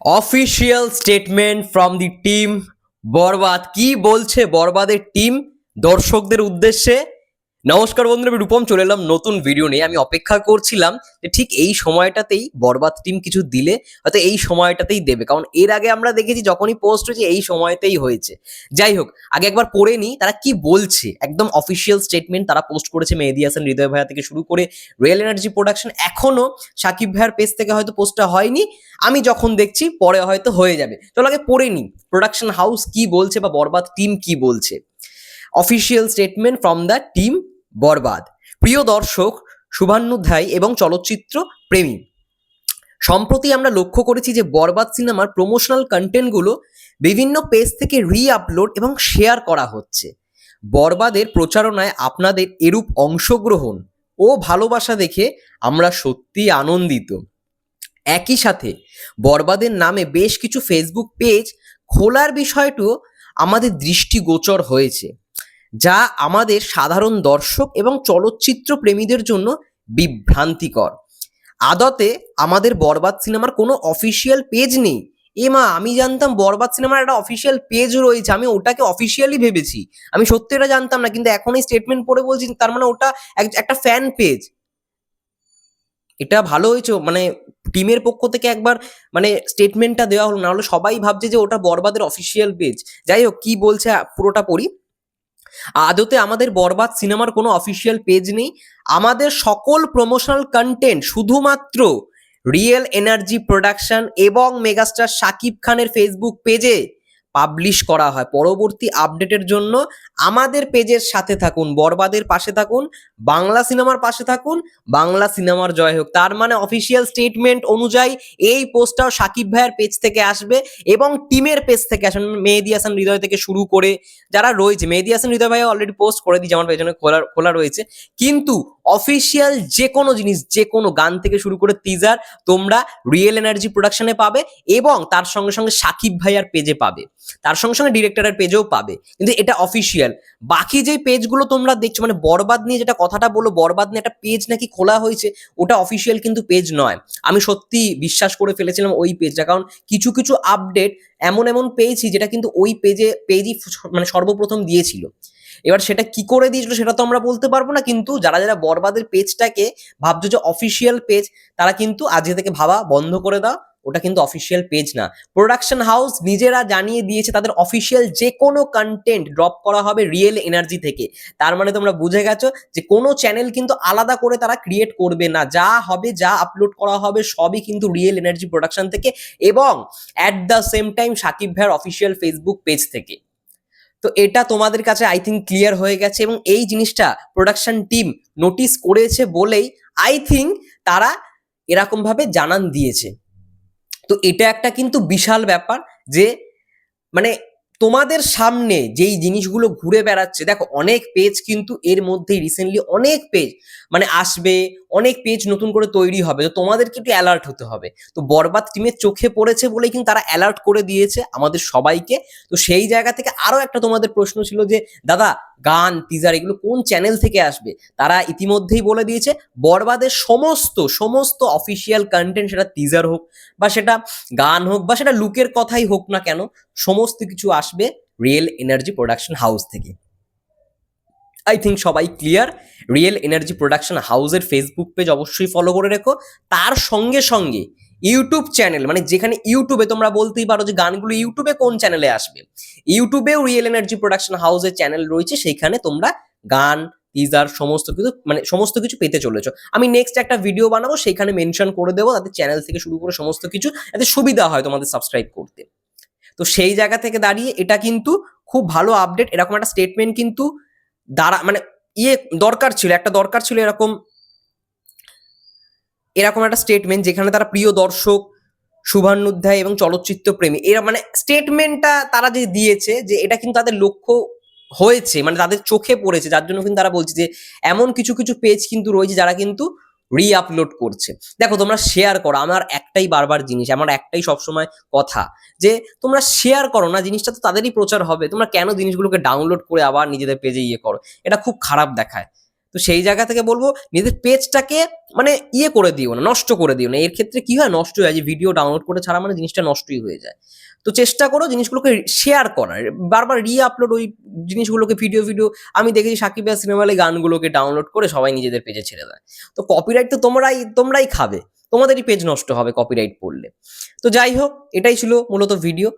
Official statement from the team Borbaad. কি বলছে বরবাদের টিম দর্শকদের উদ্দেশ্যে? নমস্কার বন্ধুরা, আমি রূপম, চলে এলাম নতুন ভিডিও নিয়ে। আমি অপেক্ষা করছিলাম যে ঠিক এই সময়টাতেই বরবাদ টিম কিছু দিলে হয়তো এই সময়টাতেই দেবে। কারণ এর আগে আমরা দেখেছি, যখনই পোস্ট হয়েছে, এই সময়তেই হয়েছে। যাই হোক, আগে একবার পড়ে নিই, তারা কি বলছে? একদম অফিসিয়াল স্টেটমেন্ট তারা পোস্ট করেছে মেহেদি হাসান, হৃদয় ভাইয়া থেকে শুরু করে রিয়েল এনার্জি প্রোডাকশন এখনও সাকিব ভাইয়ার পেজ থেকে হয়তো পোস্টটা হয়নি। আমি যখন দেখছি, পরে হয়তো হয়ে যাবে। চলো আগে পড়ে নিই প্রোডাকশন হাউস কি বলছে বা বরবাদ টিম কি বলছে। Official statement from the team Borbaad. প্রিয় দর্শক, শুভান্নুধ্যায় এবং চলচ্চিত্র প্রেমী। সম্প্রতি আমরা লক্ষ্য করেছি যে বরবাদ সিনেমার প্রমোশনাল কন্টেন্টগুলো বিভিন্ন পেজ থেকে রি আপলোড এবং শেয়ার করা হচ্ছে। বরবাদের প্রচারণায় আপনাদের এরূপ অংশগ্রহণ ও ভালোবাসা দেখে আমরা সত্যি আনন্দিত। একই সাথে বরবাদের নামে বেশ কিছু ফেসবুক পেজ খোলার বিষয়টিও আমাদের দৃষ্টিগোচর হয়েছে। যা আমাদের সাধারণ দর্শক এবং চলচ্চিত্র প্রেমীদের জন্য বিভ্রান্তিকর। আদতে আমাদের বরবাদ সিনেমার কোনো অফিসিয়াল পেজ নেই। এ মা, আমি জানতাম বরবাদ সিনেমার একটা অফিসিয়াল পেজ রয়েছে, আমি ওটাকে অফিসিয়ালি ভেবেছি। আমি সত্যি এটা জানতাম না, কিন্তু এখন এই স্টেটমেন্ট পড়ে বলছি, তার মানে ওটা এক- একটা ফ্যান পেজ এটা ভালো হয়েছে মানে টিমের পক্ষ থেকে একবার মানে স্টেটমেন্টটা দেওয়া হলো না হলে সবাই ভাবছে যে ওটা বরবাদের অফিসিয়াল পেজ যাই হোক, কি বলছে পুরোটা পড়ি। আদতে আমাদের বরবাদ সিনেমার কোনো অফিসিয়াল পেজ নেই। আমাদের সকল প্রমোশনাল কন্টেন্ট শুধুমাত্র রিয়েল এনার্জি প্রোডাকশন এবং মেগাস্টার শাকিব খানের ফেসবুক পেজে পাবলিশ করা হয়। পরবর্তী আপডেটের জন্য আমাদের পেজের সাথে থাকুন, বরবাদের পাশে থাকুন, বাংলা সিনেমার পাশে থাকুন, বাংলা সিনেমার জয় হোক। তার মানে অফিসিয়াল স্টেটমেন্ট অনুযায়ী এই পোস্টটাও সাকিব ভাইয়ের পেজ থেকে আসবে এবং টিমের পেজ থেকে আসবে। মেহেদি হাসান হৃদয় থেকে শুরু করে যারা রয়েছে, মেহেদি হাসান হৃদয় ভাই অলরেডি পোস্ট করে দিয়েছে, আমার পেছনে খোলা খোলা রয়েছে। কিন্তু অফিসিয়াল যে কোনো জিনিস যে কোনো গান থেকে শুরু করে টিজার তোমরা রিয়েল এনার্জি প্রোডাকশনে পাবে এবং তার সঙ্গে সঙ্গে সাকিব ভাইয়ার পেজে পাবে। তার সঙ্গে সঙ্গে ডিরেক্টরের পেজেও পাবে। কিন্তু এটা অফিসিয়াল বাকি যে পেজগুলো তোমরা দেখছ মানে বরবাদ নিয়ে যেটা কথাটা বলো বরবাদ নিয়ে একটা পেজ নাকি খোলা হয়েছে, ওটা অফিসিয়াল কিন্তু পেজ নয়। আমি সত্যি বিশ্বাস করে ফেলেছিলাম ওই পেজটা কারণ কিছু কিছু আপডেট এমন এমন পেয়েছি যেটা কিন্তু ওই পেজে পেজই মানে সর্বপ্রথম দিয়েছিল। এবার সেটা কি করে দিয়েছিল সেটা তো আমরা বলতে পারব না, কিন্তু যারা যারা বরবাদের পেজটাকে ভাবছ যে অফিসিয়াল পেজ তারা কিন্তু আজকে থেকে ভাবা বন্ধ করে দাও। ওটা কিন্তু অফিসিয়াল পেজ না। প্রোডাকশন হাউস নিজেরা জানিয়ে দিয়েছে তাদের অফিসিয়াল যে কোনো কন্টেন্ট ড্রপ করা হবে রিয়েল এনার্জি থেকে। তার মানে তোমরা বুঝে গেছো যে কোনো চ্যানেল কিন্তু আলাদা করে তারা ক্রিয়েট করবে না। যা হবে, যা আপলোড করা হবে সবই কিন্তু রিয়েল এনার্জি প্রোডাকশন থেকে এবং at the same time Shakib ভাইয়ের অফিসিয়াল ফেসবুক পেজ থেকে। তো এটা তোমাদের কাছে আই থিঙ্ক ক্লিয়ার হয়ে গেছে এবং এই জিনিসটা প্রোডাকশন টিম নোটিস করেছে বলেই আই থিঙ্ক তারা এরকমভাবে জানান দিয়েছে। তো এটা একটা কিন্তু বিশাল ব্যাপার যে মানে তোমাদের সামনে যেই জিনিসগুলো ঘুরে বেড়াচ্ছে, দেখো অনেক পেজ কিন্তু এর মধ্যেই রিসেন্টলি অনেক পেজ মানে আসবে অনেক পেজ নতুন করে তৈরি হবে, তো তোমাদেরকে একটু অ্যালার্ট হতে হবে। তো বরবাদ টিমের চোখে পড়েছে বলেই কিন্তু তারা অ্যালার্ট করে দিয়েছে আমাদের সবাইকে। তো সেই জায়গা থেকে আরও একটা তোমাদের প্রশ্ন ছিল যে, দাদা, গান টিজার এগুলো কোন চ্যানেল থেকে আসবে? তারা ইতিমধ্যেই বলে দিয়েছে, বরবাদের সমস্ত সমস্ত অফিসিয়াল কন্টেন্ট সেটা টিজার হোক বা সেটা গান হোক বা সেটা লুকের কথাই হোক না কেন, সমস্ত কিছু আসবে রিয়েল এনার্জি প্রোডাকশন হাউস থেকে। আই থিঙ্ক সবাই ক্লিয়ার রিয়েল এনার্জি প্রোডাকশন হাউসের ফেসবুক পেজ অবশ্যই ফলো করে রেখো। তার সঙ্গে সঙ্গে ইউটিউব চ্যানেল মানে যেখানে ইউটিউবে তোমরা বলতেই পারো যে গানগুলো ইউটিউবে কোন চ্যানেলে আসবে? ইউটিউবেও রিয়েল এনার্জি প্রোডাকশন হাউসের চ্যানেল রয়েছে সেইখানে তোমরা গান টিজার সমস্ত কিছু মানে সমস্ত কিছু পেতে চলেছ। আমি নেক্সট একটা ভিডিও বানাবো, সেখানে মেনশন করে দেবো তাদের চ্যানেল থেকে শুরু করে সমস্ত কিছু, যাতে সুবিধা হয় তোমাদের সাবস্ক্রাইব করতে। তো সেই জায়গা থেকে দাঁড়িয়ে এটা কিন্তু খুব ভালো আপডেট এরকম একটা স্টেটমেন্ট কিন্তু দাঁড়া মানে ইয়ে দরকার ছিল, একটা দরকার ছিল এরকম এরকম একটা স্টেটমেন্ট যেখানে তারা প্রিয় দর্শক শুভান্নুধ্যায় এবং চলচ্চিত্র প্রেমী, এরা মানে স্টেটমেন্টটা তারা যে দিয়েছে যে এটা কিন্তু তাদের লক্ষ্য হয়েছে মানে তাদের চোখে পড়েছে, যার জন্য কিন্তু তারা বলছে যে এমন কিছু কিছু পেজ কিন্তু রয়েছে যারা কিন্তু রি আপলোড করছে। দেখো, তোমরা শেয়ার করো, আমার একটাই বারবার জিনিস, আমার একটাই সবসময় কথা যে, তোমরা শেয়ার করো না, জিনিসটা তো তাদেরই প্রচার হবে, তোমরা কেন জিনিসগুলোকে ডাউনলোড করে আবার নিজেদের পেজে ইয়ে করো? এটা খুব খারাপ দেখায়। তো সেই জায়গা থেকে বলব নিজেদের পেজটাকে মানে ইয়ে করে দিও না, নষ্ট করে দিও না। এর ক্ষেত্রে কি হয়? নষ্ট হয়ে যায় ভিডিও ডাউনলোড করে ছাড়া মানে জিনিসটা নষ্টই হয়ে যায়। তো চেষ্টা করো জিনিসগুলোকে শেয়ার করার। বারবার রি আপলোড ওই জিনিসগুলোকে ভিডিও ভিডিও আমি দেখেছি সাকিব ভাই সিনেমালে গানগুলোকে ডাউনলোড করে সবাই নিজেদের পেজে ছেড়ে দেয়। তো কপিরাইট তো তোমরাই তোমরাই খাবে। তোমাদেরই পেজ নষ্ট হবে কপিরাইট পড়লে। তো যাই হোক, এটাই ছিল মূলত ভিডিও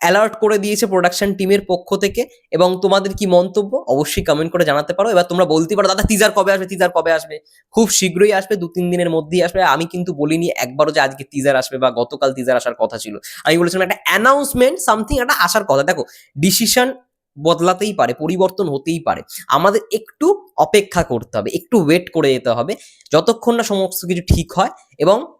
অ্যালার্ট করে দিয়েছে প্রোডাকশন টিমের পক্ষ থেকে এবং তোমাদের কি মন্তব্য? অবশ্যই কমেন্ট করে জানাতে পারো। এবার তোমরা বলতে পারো, দাদা টিজার কবে আসবে? টিজার কবে আসবে? খুব শীঘ্রই আসবে, দু, তিন দিনের মধ্যেই আসবে। আমি কিন্তু বলিনি একবারও যে আজকে টিজার আসবে বা গতকাল টিজার আসার কথা ছিল। আমি বলেছিলাম একটা অ্যানাউন্সমেন্ট সামথিং একটা আসার কথা। দেখো ডিসিশন বদলাতেই পারে, পরিবর্তন হতেই পারে। আমাদের একটু অপেক্ষা করতে হবে, একটু ওয়েট করে যেতে হবে, যতক্ষণ না সমস্ত কিছু ঠিক হয়। এবং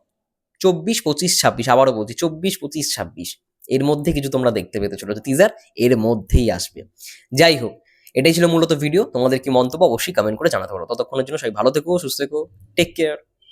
চব্বিশ, পঁচিশ, ছাব্বিশ, আবারও বলছি, চব্বিশ, পঁচিশ, ছাব্বিশ। এর মধ্যে কিছু তোমরা দেখতে পেতে চলেছো টিজার এর মধ্যেই আসবে। যাই হোক, এটাই ছিল মূলত ভিডিও তোমাদের কি মন্তব্য অবশ্যই কমেন্ট করে জানাতে পারো। ততক্ষণের জন্য সবাই ভালো থেকো, সুস্থ থেকো টেক কেয়ার